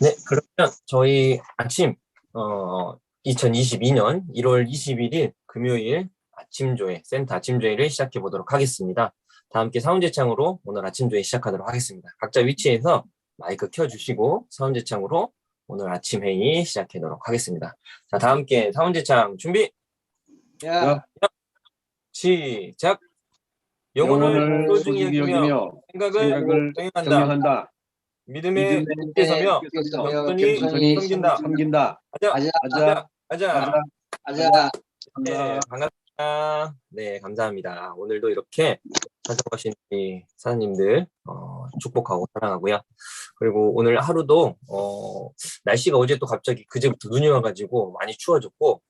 네, 그러면 저희 아침 어 2022년 1월 21일 금요일 아침조회 센터 아침조회를 시작해 보도록 하겠습니다. 다 함께 사운드창으로 오늘 아침조회 시작하도록 하겠습니다. 각자 위치에서 마이크 켜주시고 사운드창으로 오늘 아침 회의 시작하도록 하겠습니다. 자, 다 함께 사운드창 준비 야, 시작. 영혼을 소중히 여기며 생각을 생각을 동행한다. 믿음의 믿음의 함께 서며 겸손히 섬긴다. 섬긴다. 아자, 아자, 아자, 아자. 네, 반갑습니다. 네, 감사합니다. 오늘도 이렇게 찬성하신 이 사장님들 어, 축복하고 사랑하고요. 그리고 오늘 하루도 어, 날씨가 어제 또 갑자기 그제부터 눈이 와가지고 많이 추워졌고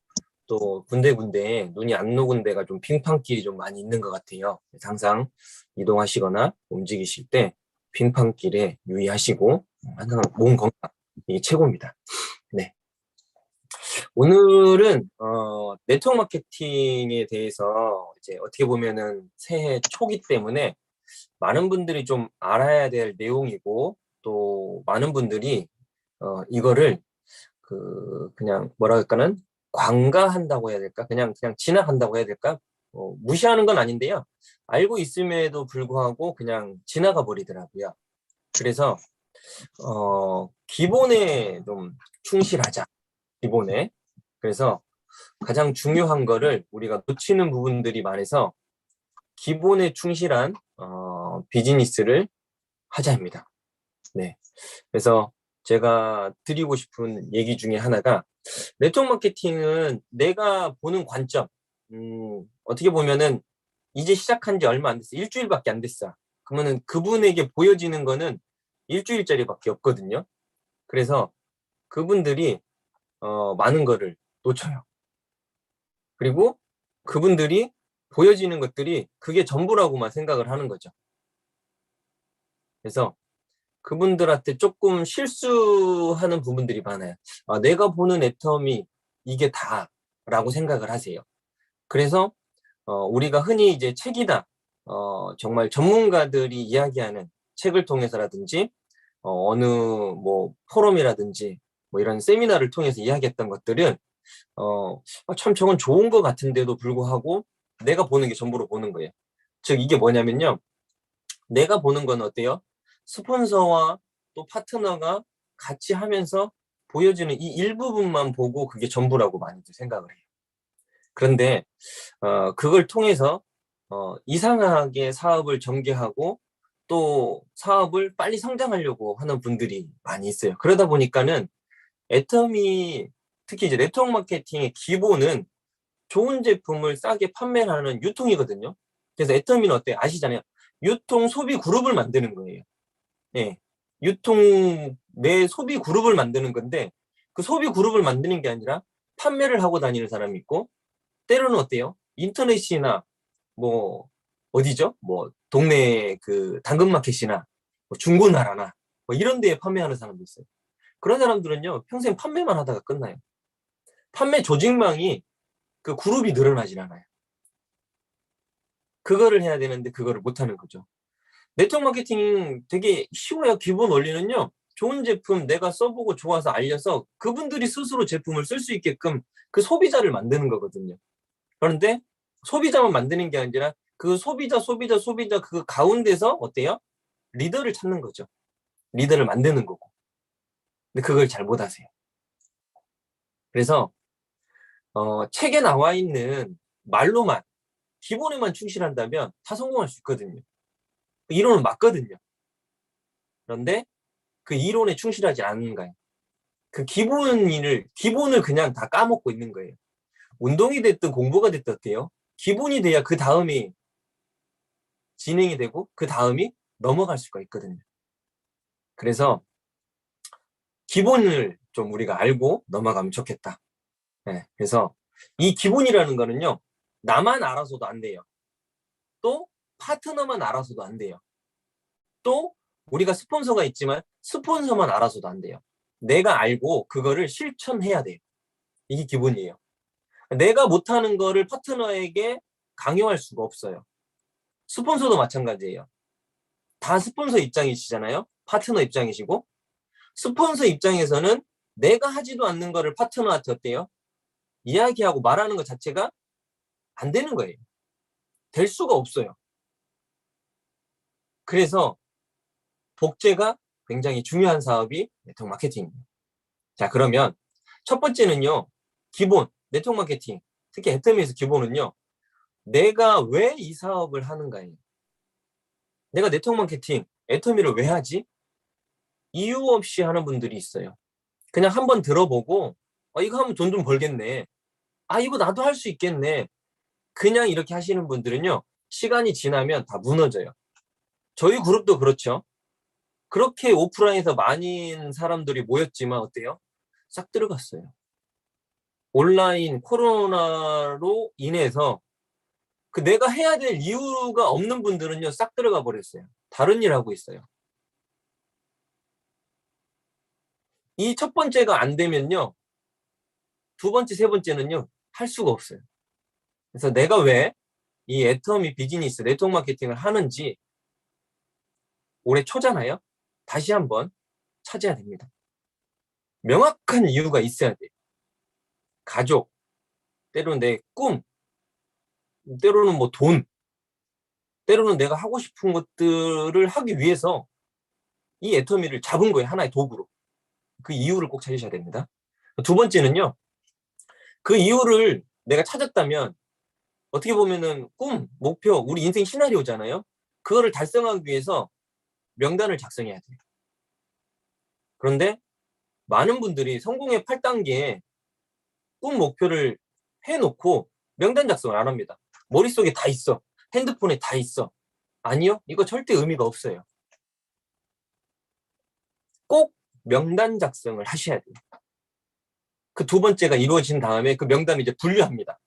또 군데군데 눈이 안 녹은 데가 좀 빙판길이 좀 많이 있는 것 같아요. 항상 이동하시거나 움직이실 때 빙판길에 유의하시고 항상 몸 건강 이게 최고입니다. 네. 오늘은 어, 네트워크 마케팅에 대해서 이제 어떻게 보면은 새해 초기 때문에 많은 분들이 좀 알아야 될 내용이고 또 많은 분들이 어, 이거를 그 그냥 뭐라 할까는 관가한다고 해야 될까 그냥 그냥 지나간다고 해야 될까 어, 무시하는 건 아닌데요 알고 있음에도 불구하고 그냥 지나가 버리더라고요 그래서 어, 기본에 좀 충실하자 기본에 그래서 가장 중요한 거를 우리가 놓치는 부분들이 많아서 기본에 충실한 어, 비즈니스를 하자입니다. 네. 그래서 제가 드리고 싶은 얘기 중에 하나가 네트워크 마케팅은 내가 보는 관점 음, 어떻게 보면은 이제 시작한 지 얼마 안 됐어. 일주일밖에 안 됐어. 그러면은 그분에게 보여지는 거는 일주일짜리밖에 없거든요. 그래서 그분들이 어, 많은 거를 놓쳐요. 그리고 그분들이 보여지는 것들이 그게 전부라고만 생각을 하는 거죠. 그래서 그분들한테 조금 실수하는 부분들이 많아요. 아, 내가 보는 애텀이 이게 다라고 생각을 하세요. 그래서 어, 우리가 흔히 이제 책이다, 어, 정말 전문가들이 이야기하는 책을 통해서라든지 어, 어느 뭐 포럼이라든지 뭐 이런 세미나를 통해서 이야기했던 것들은 어, 아, 참 저건 좋은 것 같은데도 불구하고 내가 보는 게 전부로 보는 거예요. 즉 이게 뭐냐면요. 내가 보는 건 어때요? 스폰서와 또 파트너가 같이 하면서 보여지는 이 일부분만 보고 그게 전부라고 많이들 생각을 해요. 그런데 어, 그걸 통해서 어, 이상하게 사업을 전개하고 또 사업을 빨리 성장하려고 하는 분들이 많이 있어요. 그러다 보니까는 애텀이 특히 이제 네트워크 마케팅의 기본은 좋은 제품을 싸게 판매를 하는 유통이거든요. 그래서 애터미는 어때요? 아시잖아요. 유통 소비 그룹을 만드는 거예요. 예. 유통 내 소비 그룹을 만드는 건데 그 소비 그룹을 만드는 게 아니라 판매를 하고 다니는 사람이 있고 때로는 어때요? 인터넷이나 뭐 어디죠? 뭐 동네 그 당근마켓이나 뭐 중고나라나 뭐 이런 데에 판매하는 사람도 있어요. 그런 사람들은요 평생 판매만 하다가 끝나요. 판매 조직망이 그 그룹이 늘어나질 않아요. 그거를 해야 되는데 그거를 못하는 거죠. 네트워크 마케팅 되게 쉬워요. 기본 원리는요. 좋은 제품 내가 써보고 좋아서 알려서 그분들이 스스로 제품을 쓸 수 있게끔 그 소비자를 만드는 거거든요. 그런데 소비자만 만드는 게 아니라 그 소비자, 소비자, 소비자 그 가운데서 어때요? 리더를 찾는 거죠. 리더를 만드는 거고. 근데 그걸 잘 못하세요. 그래서 어, 책에 나와 있는 말로만 기본에만 충실한다면 다 성공할 수 있거든요. 그 이론은 맞거든요. 그런데 그 이론에 충실하지 않는 거예요. 그 기본을 기본을 그냥 다 까먹고 있는 거예요. 운동이 됐든 공부가 됐든 어때요? 기본이 돼야 그 다음이 진행이 되고 그 다음이 넘어갈 수가 있거든요. 그래서 기본을 좀 우리가 알고 넘어가면 좋겠다. 네, 그래서 이 기본이라는 거는요, 나만 알아서도 안 돼요. 또 파트너만 알아서도 안 돼요. 또 우리가 스폰서가 있지만 스폰서만 알아서도 안 돼요. 내가 알고 그거를 실천해야 돼요. 이게 기본이에요. 내가 못하는 거를 파트너에게 강요할 수가 없어요. 스폰서도 마찬가지예요. 다 스폰서 입장이시잖아요. 파트너 입장이시고 스폰서 입장에서는 내가 하지도 않는 거를 파트너한테 어때요? 이야기하고 말하는 것 자체가 안 되는 거예요. 될 수가 없어요. 그래서 복제가 굉장히 중요한 사업이 네트워크 마케팅입니다. 자, 그러면 첫 번째는요. 기본, 네트워크 마케팅, 특히 애터미에서 기본은요. 내가 왜 이 사업을 하는가예요. 내가 네트워크 마케팅, 애터미를 왜 하지? 이유 없이 하는 분들이 있어요. 그냥 한번 들어보고 어, 이거 하면 돈 좀 벌겠네. 아 이거 나도 할 수 있겠네. 그냥 이렇게 하시는 분들은요. 시간이 지나면 다 무너져요. 저희 그룹도 그렇죠. 그렇게 오프라인에서 많은 사람들이 모였지만 어때요? 싹 들어갔어요. 온라인 코로나로 인해서 그 내가 해야 될 이유가 없는 분들은요 싹 들어가 버렸어요. 다른 일 하고 있어요. 이 첫 번째가 안 되면요 두 번째 세 번째는요 할 수가 없어요. 그래서 내가 왜 이 애터미 비즈니스 네트워크 마케팅을 하는지 올해 초잖아요. 다시 한번 찾아야 됩니다. 명확한 이유가 있어야 돼요. 가족, 때로는 내 꿈, 때로는 뭐 돈, 때로는 내가 하고 싶은 것들을 하기 위해서 이 애터미를 잡은 거예요. 하나의 도구로. 그 이유를 꼭 찾으셔야 됩니다. 두 번째는요. 그 이유를 내가 찾았다면 어떻게 보면은 꿈, 목표, 우리 인생 시나리오잖아요. 그거를 달성하기 위해서 명단을 작성해야 돼요. 그런데 많은 분들이 성공의 8단계에 꿈 목표를 해놓고 명단 작성을 안 합니다. 머릿속에 다 있어. 핸드폰에 다 있어. 아니요. 이거 절대 의미가 없어요. 꼭 명단 작성을 하셔야 돼요. 그 두 번째가 이루어진 다음에 그 명단을 이제 분류합니다.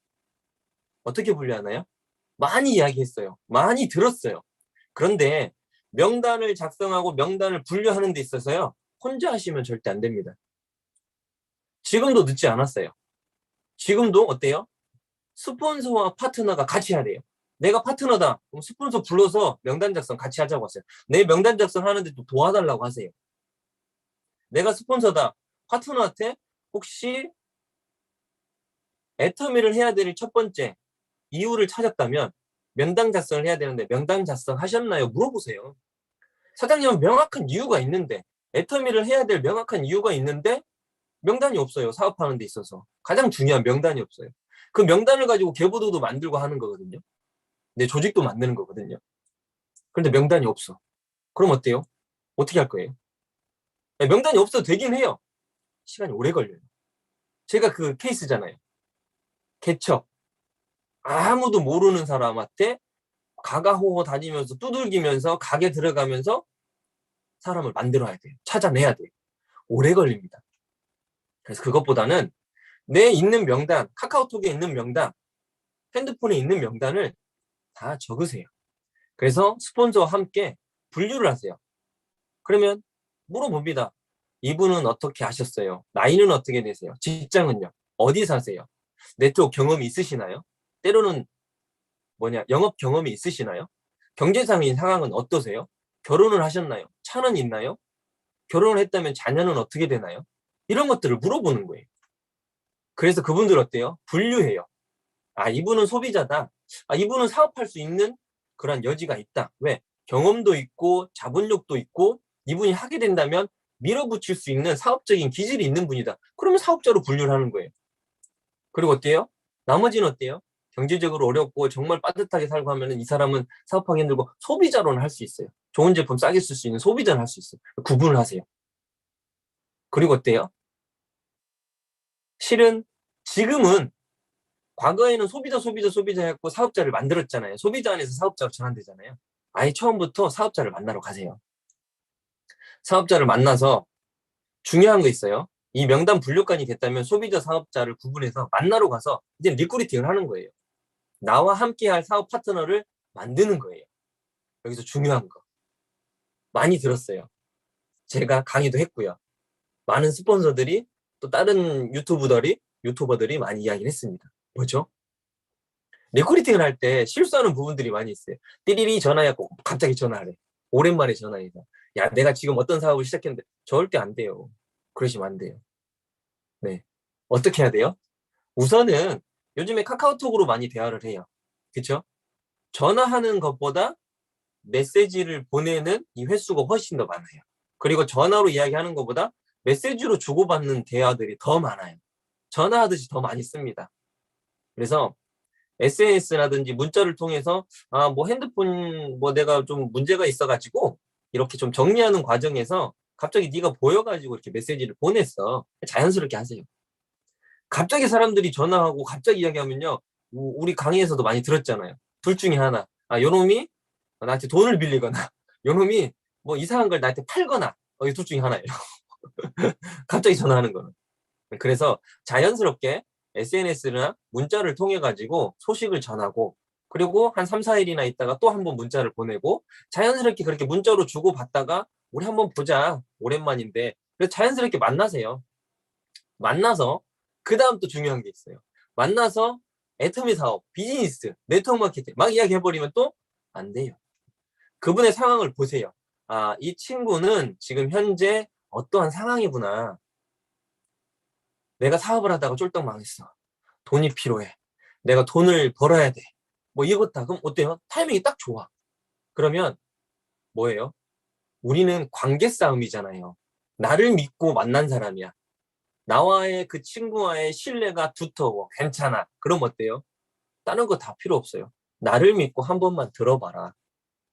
어떻게 분류하나요? 많이 이야기했어요. 많이 들었어요. 그런데 명단을 작성하고 명단을 분류하는 데 있어서요. 혼자 하시면 절대 안 됩니다. 지금도 늦지 않았어요. 지금도 어때요? 스폰서와 파트너가 같이 해야 돼요. 내가 파트너다. 그럼 스폰서 불러서 명단 작성 같이 하자고 하세요. 내 명단 작성 하는데 또 도와달라고 하세요. 내가 스폰서다. 파트너한테 혹시 애터미를 해야 될 첫 번째 이유를 찾았다면 명단 작성을 해야 되는데 명단 작성 하셨나요? 물어보세요. 사장님은 명확한 이유가 있는데 애터미를 해야 될 명확한 이유가 있는데 명단이 없어요. 사업하는 데 있어서. 가장 중요한 명단이 없어요. 그 명단을 가지고 계보도도 만들고 하는 거거든요. 내 조직도 만드는 거거든요. 그런데 명단이 없어. 그럼 어때요? 어떻게 할 거예요? 네, 명단이 없어도 되긴 해요. 시간이 오래 걸려요. 제가 그 케이스잖아요. 개척. 아무도 모르는 사람한테 가가호호 다니면서 두들기면서 가게 들어가면서 사람을 만들어야 돼요. 찾아내야 돼요. 오래 걸립니다. 그래서 그것보다는 내 있는 명단, 카카오톡에 있는 명단, 핸드폰에 있는 명단을 다 적으세요. 그래서 스폰서와 함께 분류를 하세요. 그러면 물어봅니다. 이분은 어떻게 하셨어요? 나이는 어떻게 되세요? 직장은요? 어디 사세요? 네트워크 경험이 있으시나요? 때로는 뭐냐 영업 경험이 있으시나요? 경제상의 상황은 어떠세요? 결혼을 하셨나요? 차는 있나요? 결혼을 했다면 자녀는 어떻게 되나요? 이런 것들을 물어보는 거예요. 그래서 그분들 어때요? 분류해요. 아 이분은 소비자다. 아 이분은 사업할 수 있는 그런 여지가 있다. 왜? 경험도 있고 자본력도 있고 이분이 하게 된다면 밀어붙일 수 있는 사업적인 기질이 있는 분이다. 그러면 사업자로 분류를 하는 거예요. 그리고 어때요? 나머지는 어때요? 경제적으로 어렵고 정말 빠듯하게 살고 하면은 이 사람은 사업하기 힘들고 소비자로는 할 수 있어요. 좋은 제품 싸게 쓸 수 있는 소비자는 할 수 있어요. 구분을 하세요. 그리고 어때요? 실은 지금은 과거에는 소비자, 소비자, 소비자 했고 사업자를 만들었잖아요. 소비자 안에서 사업자로 전환되잖아요. 아예 처음부터 사업자를 만나러 가세요. 사업자를 만나서 중요한 거 있어요. 이 명단 분류관이 됐다면 소비자 사업자를 구분해서 만나러 가서 이제 리크루팅을 하는 거예요. 나와 함께 할 사업 파트너를 만드는 거예요. 여기서 중요한 거. 많이 들었어요. 제가 강의도 했고요. 많은 스폰서들이 또 다른 유튜브들이 유튜버들이 많이 이야기를 했습니다. 뭐죠? 리크루팅을 할 때 실수하는 부분들이 많이 있어요. 띠리리 전화해갖고 갑자기 전화하래. 오랜만에 전화해서. 야, 내가 지금 어떤 사업을 시작했는데 절대 안 돼요. 그러시면 안 돼요. 네. 어떻게 해야 돼요? 우선은 요즘에 카카오톡으로 많이 대화를 해요. 그쵸? 전화하는 것보다 메시지를 보내는 이 횟수가 훨씬 더 많아요. 그리고 전화로 이야기하는 것보다 메시지로 주고받는 대화들이 더 많아요. 전화하듯이 더 많이 씁니다. 그래서 SNS라든지 문자를 통해서 아 뭐 핸드폰 뭐 내가 좀 문제가 있어가지고 이렇게 좀 정리하는 과정에서 갑자기 네가 보여가지고 이렇게 메시지를 보냈어. 자연스럽게 하세요. 갑자기 사람들이 전화하고 갑자기 이야기하면요. 우- 우리 강의에서도 많이 들었잖아요. 둘 중에 하나. 아, 요 놈이 나한테 돈을 빌리거나, 요 놈이 뭐 이상한 걸 나한테 팔거나, 어, 이둘 중에 하나예요. 갑자기 전화하는 거는. 그래서 자연스럽게 SNS나 문자를 통해 가지고 소식을 전하고, 그리고 한 3, 4일이나 있다가 또 한 번 문자를 보내고, 자연스럽게 그렇게 문자로 주고받다가, 우리 한번 보자. 오랜만인데. 그래서 자연스럽게 만나세요. 만나서, 그 다음 또 중요한 게 있어요. 만나서 애터미 사업, 비즈니스, 네트워크 마케팅 막 이야기해버리면 또 안 돼요. 그분의 상황을 보세요. 아, 이 친구는 지금 현재 어떠한 상황이구나. 내가 사업을 하다가 쫄딱 망했어. 돈이 필요해. 내가 돈을 벌어야 돼. 뭐 이것다. 그럼 어때요? 타이밍이 딱 좋아. 그러면 뭐예요? 우리는 관계 싸움이잖아요. 나를 믿고 만난 사람이야. 나와의 그 친구와의 신뢰가 두터워. 괜찮아. 그럼 어때요? 다른 거 다 필요 없어요. 나를 믿고 한 번만 들어봐라.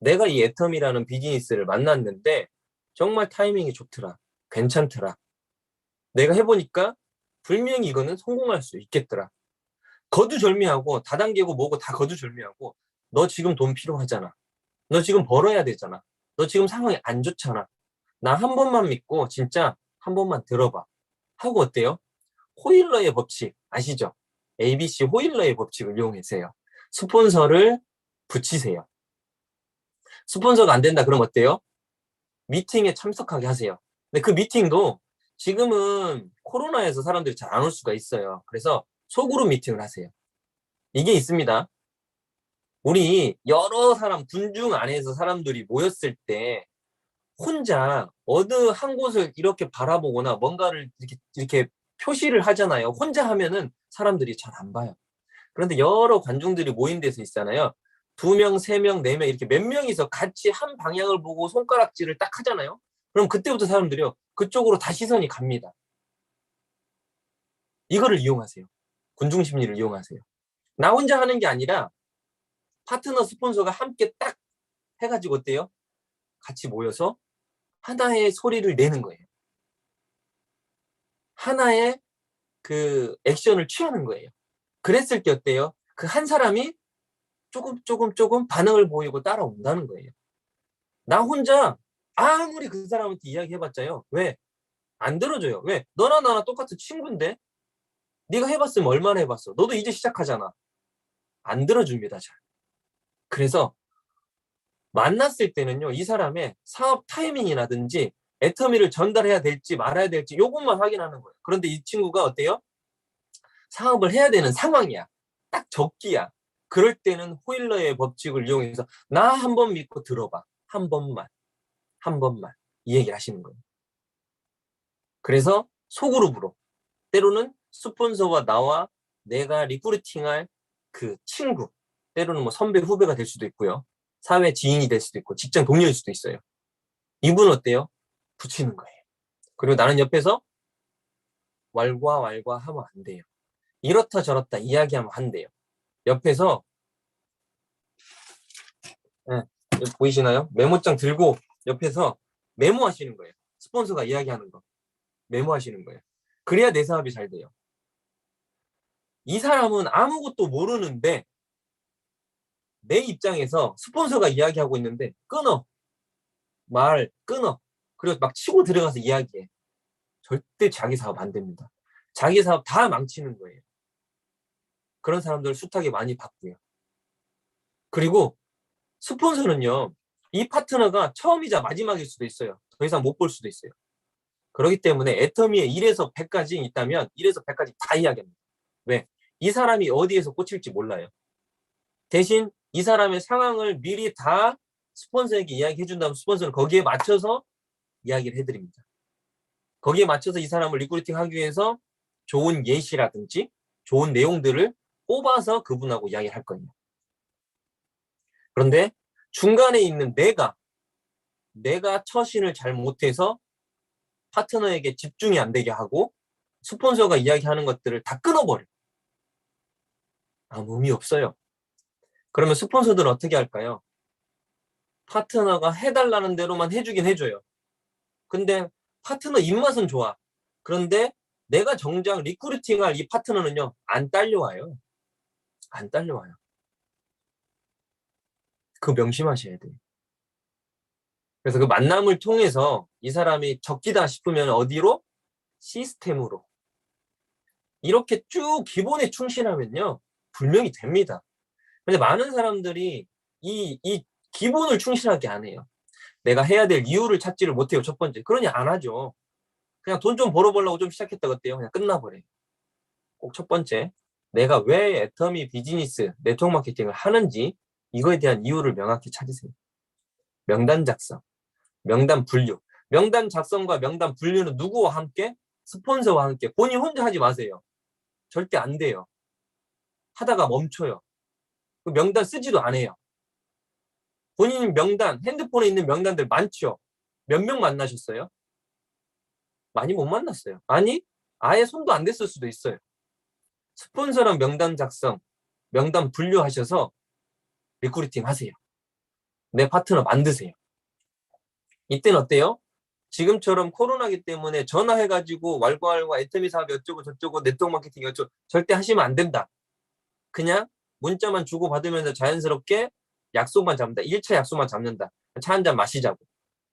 내가 이 애텀이라는 비즈니스를 만났는데 정말 타이밍이 좋더라. 괜찮더라. 내가 해보니까 분명히 이거는 성공할 수 있겠더라. 거두절미하고 다단계고 뭐고 다 거두절미하고 너 지금 돈 필요하잖아. 너 지금 벌어야 되잖아. 너 지금 상황이 안 좋잖아. 나 한 번만 믿고 진짜 한 번만 들어봐. 하고 어때요? 호일러의 법칙 아시죠? ABC 호일러의 법칙을 이용해서요. 스폰서를 붙이세요. 스폰서가 안 된다 그럼 어때요? 미팅에 참석하게 하세요. 근데 그 미팅도 지금은 코로나에서 사람들이 잘 안 올 수가 있어요. 그래서 소그룹 미팅을 하세요. 이게 있습니다. 우리 여러 사람 군중 안에서 사람들이 모였을 때 혼자 어느 한 곳을 이렇게 바라보거나 뭔가를 이렇게, 이렇게 표시를 하잖아요. 혼자 하면은 사람들이 잘 안 봐요. 그런데 여러 관중들이 모인 데서 있잖아요. 두 명, 세 명, 네 명 이렇게 몇 명이서 같이 한 방향을 보고 손가락질을 딱 하잖아요. 그럼 그때부터 사람들이요. 그쪽으로 다 시선이 갑니다. 이거를 이용하세요. 군중 심리를 이용하세요. 나 혼자 하는 게 아니라 파트너 스폰서가 함께 딱 해가지고 어때요? 같이 모여서 하나의 소리를 내는 거예요. 하나의 그 액션을 취하는 거예요. 그랬을 때 어때요? 그 한 사람이 조금 조금 조금 반응을 보이고 따라온다는 거예요. 나 혼자 아무리 그 사람한테 이야기해봤자요. 왜? 안 들어줘요. 왜? 너나 나나 똑같은 친구인데 네가 해봤으면 얼마나 해봤어. 너도 이제 시작하잖아. 안 들어줍니다. 잘. 그래서 만났을 때는요. 이 사람의 사업 타이밍이라든지 애터미를 전달해야 될지 말아야 될지 요것만 확인하는 거예요. 그런데 이 친구가 어때요? 사업을 해야 되는 상황이야. 딱 적기야. 그럴 때는 호일러의 법칙을 이용해서 나 한 번 믿고 들어봐. 한 번만. 한 번만. 이 얘기를 하시는 거예요. 그래서 소그룹으로 때로는 스폰서와 나와 내가 리크루팅할 그 친구 때로는 뭐 선배 후배가 될 수도 있고요. 사회 지인이 될 수도 있고 직장 동료일 수도 있어요. 이분 어때요? 붙이는 거예요. 그리고 나는 옆에서 왈과 왈과 하면 안 돼요. 이렇다 저렇다 이야기하면 안 돼요. 옆에서 네, 보이시나요? 메모장 들고 옆에서 메모하시는 거예요. 스폰서가 이야기하는 거 메모하시는 거예요. 그래야 내 사업이 잘 돼요. 이 사람은 아무것도 모르는데 내 입장에서 스폰서가 이야기하고 있는데 끊어 말 끊어 그리고 막 치고 들어가서 이야기해 절대 자기 사업 안 됩니다. 자기 사업 다 망치는 거예요. 그런 사람들 숱하게 많이 봤고요. 그리고 스폰서는요, 이 파트너가 처음이자 마지막일 수도 있어요. 더 이상 못 볼 수도 있어요. 그렇기 때문에 애터미에 1에서 100까지 있다면 1에서 100까지 다 이야기합니다. 왜? 이 사람이 어디에서 꽂힐지 몰라요. 대신 이 사람의 상황을 미리 다 스폰서에게 이야기해 준 다음 스폰서는 거기에 맞춰서 이야기를 해드립니다. 거기에 맞춰서 이 사람을 리크루팅 하기 위해서 좋은 예시라든지 좋은 내용들을 뽑아서 그분하고 이야기를 할 거예요. 그런데 중간에 있는 내가 내가 처신을 잘 못해서 파트너에게 집중이 안 되게 하고 스폰서가 이야기하는 것들을 다 끊어버려. 아무 의미 없어요. 그러면 스폰서들은 어떻게 할까요? 파트너가 해달라는 대로만 해주긴 해줘요. 근데 파트너 입맛은 좋아. 그런데 내가 정작 리크루팅할 이 파트너는요, 안 딸려와요. 안 딸려와요. 그 명심하셔야 돼요. 그래서 그 만남을 통해서 이 사람이 적기다 싶으면 어디로? 시스템으로. 이렇게 쭉 기본에 충실하면요, 분명히 됩니다. 근데 많은 사람들이 이, 이 기본을 충실하게 안 해요. 내가 해야 될 이유를 찾지를 못해요, 첫 번째. 그러니 안 하죠. 그냥 돈 좀 벌어보려고 좀 시작했다 그때요. 그냥 끝나버려요. 꼭 첫 번째, 내가 왜 애터미 비즈니스 네트워크 마케팅을 하는지 이거에 대한 이유를 명확히 찾으세요. 명단 작성, 명단 분류. 명단 작성과 명단 분류는 누구와 함께? 스폰서와 함께. 본인 혼자 하지 마세요. 절대 안 돼요. 하다가 멈춰요. 그 명단 쓰지도 않아요. 본인 명단, 핸드폰에 있는 명단들 많죠? 몇 명 만나셨어요? 많이 못 만났어요. 아니, 아예 손도 안 댔을 수도 있어요. 스폰서랑 명단 작성, 명단 분류하셔서 리크루팅 하세요. 내 파트너 만드세요. 이때는 어때요? 지금처럼 코로나기 때문에 전화해가지고 왈가왈가 애터미 사업 어쩌고 저쩌고 네트워크 마케팅 어쩌고 절대 하시면 안 된다. 그냥 문자만 주고 받으면서 자연스럽게 약속만 잡는다. 1차 약속만 잡는다. 차 한 잔 마시자고.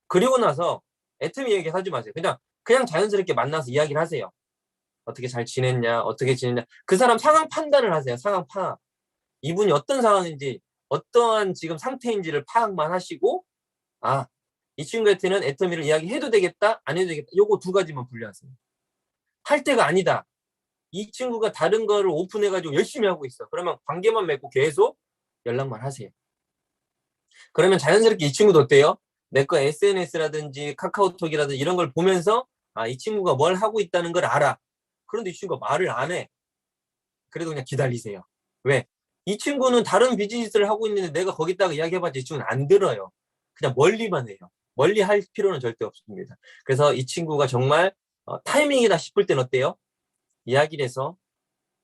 그리고 나서 애터미 얘기 하지 마세요. 그냥 그냥 자연스럽게 만나서 이야기를 하세요. 어떻게 잘 지냈냐, 어떻게 지냈냐. 그 사람 상황 판단을 하세요. 상황 파악. 이분이 어떤 상황인지, 어떠한 지금 상태인지를 파악만 하시고, 아, 이 친구한테는 애터미를 이야기해도 되겠다, 안 해도 되겠다. 요거 두 가지만 분류하세요. 할 때가 아니다. 이 친구가 다른 거를 오픈해가지고 열심히 하고 있어. 그러면 관계만 맺고 계속 연락만 하세요. 그러면 자연스럽게 이 친구도 어때요? 내 거 SNS라든지 카카오톡이라든지 이런 걸 보면서 아, 이 친구가 뭘 하고 있다는 걸 알아. 그런데 이 친구가 말을 안 해. 그래도 그냥 기다리세요. 왜? 이 친구는 다른 비즈니스를 하고 있는데 내가 거기다가 이야기해봤자 이 친구는 안 들어요. 그냥 멀리만 해요. 멀리 할 필요는 절대 없습니다. 그래서 이 친구가 정말 어, 타이밍이다 싶을 땐 어때요? 이야기를 해서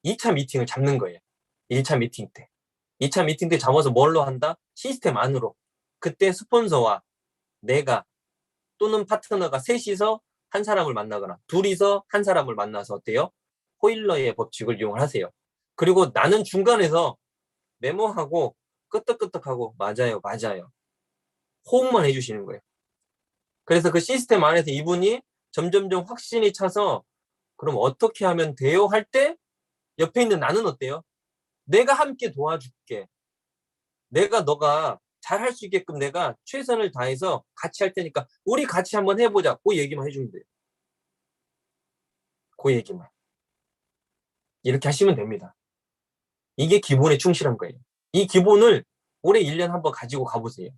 2차 미팅을 잡는 거예요. 1차 미팅 때. 2차 미팅 때 잡아서 뭘로 한다? 시스템 안으로. 그때 스폰서와 내가 또는 파트너가 셋이서 한 사람을 만나거나 둘이서 한 사람을 만나서 어때요? 호일러의 법칙을 이용을 하세요. 그리고 나는 중간에서 메모하고 끄떡끄떡하고 맞아요, 맞아요. 호응만 해주시는 거예요. 그래서 그 시스템 안에서 이분이 점점점 확신이 차서 그럼 어떻게 하면 돼요? 할 때 옆에 있는 나는 어때요? 내가 함께 도와줄게. 내가 너가 잘 할 수 있게끔 내가 최선을 다해서 같이 할 테니까 우리 같이 한번 해보자. 그 얘기만 해주면 돼요. 그 얘기만. 이렇게 하시면 됩니다. 이게 기본에 충실한 거예요. 이 기본을 올해 1년 한번 가지고 가보세요.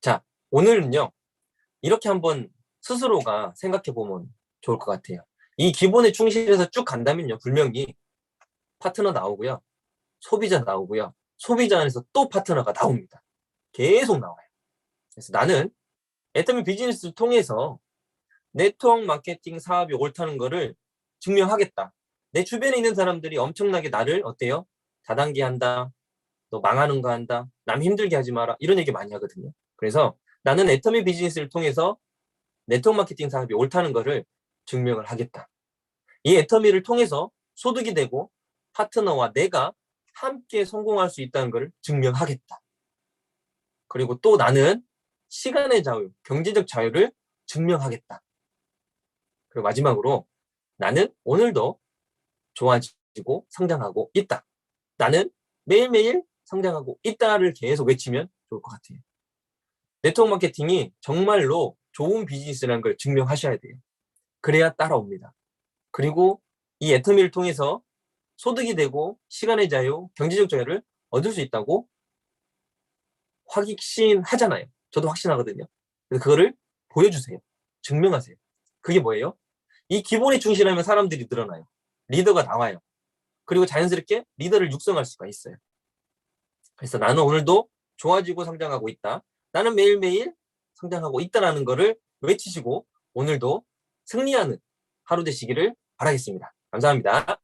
자, 오늘은요. 이렇게 한번 스스로가 생각해 보면 좋을 것 같아요. 이 기본에 충실해서 쭉 간다면요. 분명히 파트너 나오고요. 소비자 나오고요. 소비자 안에서 또 파트너가 나옵니다. 계속 나와요. 그래서 나는 애터미 비즈니스를 통해서 네트워크 마케팅 사업이 옳다는 거를 증명하겠다. 내 주변에 있는 사람들이 엄청나게 나를 어때요? 다단계 한다. 너 망하는 거 한다. 남 힘들게 하지 마라. 이런 얘기 많이 하거든요. 그래서 나는 애터미 비즈니스를 통해서 네트워크 마케팅 사업이 옳다는 거를 증명을 하겠다. 이 애터미를 통해서 소득이 되고 파트너와 내가 함께 성공할 수 있다는 것을 증명하겠다. 그리고 또 나는 시간의 자유, 경제적 자유를 증명하겠다. 그리고 마지막으로 나는 오늘도 좋아지고 성장하고 있다. 나는 매일매일 성장하고 있다를 계속 외치면 좋을 것 같아요. 네트워크 마케팅이 정말로 좋은 비즈니스라는 걸 증명하셔야 돼요. 그래야 따라옵니다. 그리고 이 애터미를 통해서 소득이 되고 시간의 자유, 경제적 자유를 얻을 수 있다고 확신하잖아요. 저도 확신하거든요. 그래서 그거를 보여주세요. 증명하세요. 그게 뭐예요? 이 기본에 충실하면 사람들이 늘어나요. 리더가 나와요. 그리고 자연스럽게 리더를 육성할 수가 있어요. 그래서 나는 오늘도 좋아지고 성장하고 있다. 나는 매일매일 성장하고 있다라는 거를 외치시고 오늘도 승리하는 하루 되시기를 바라겠습니다. 감사합니다.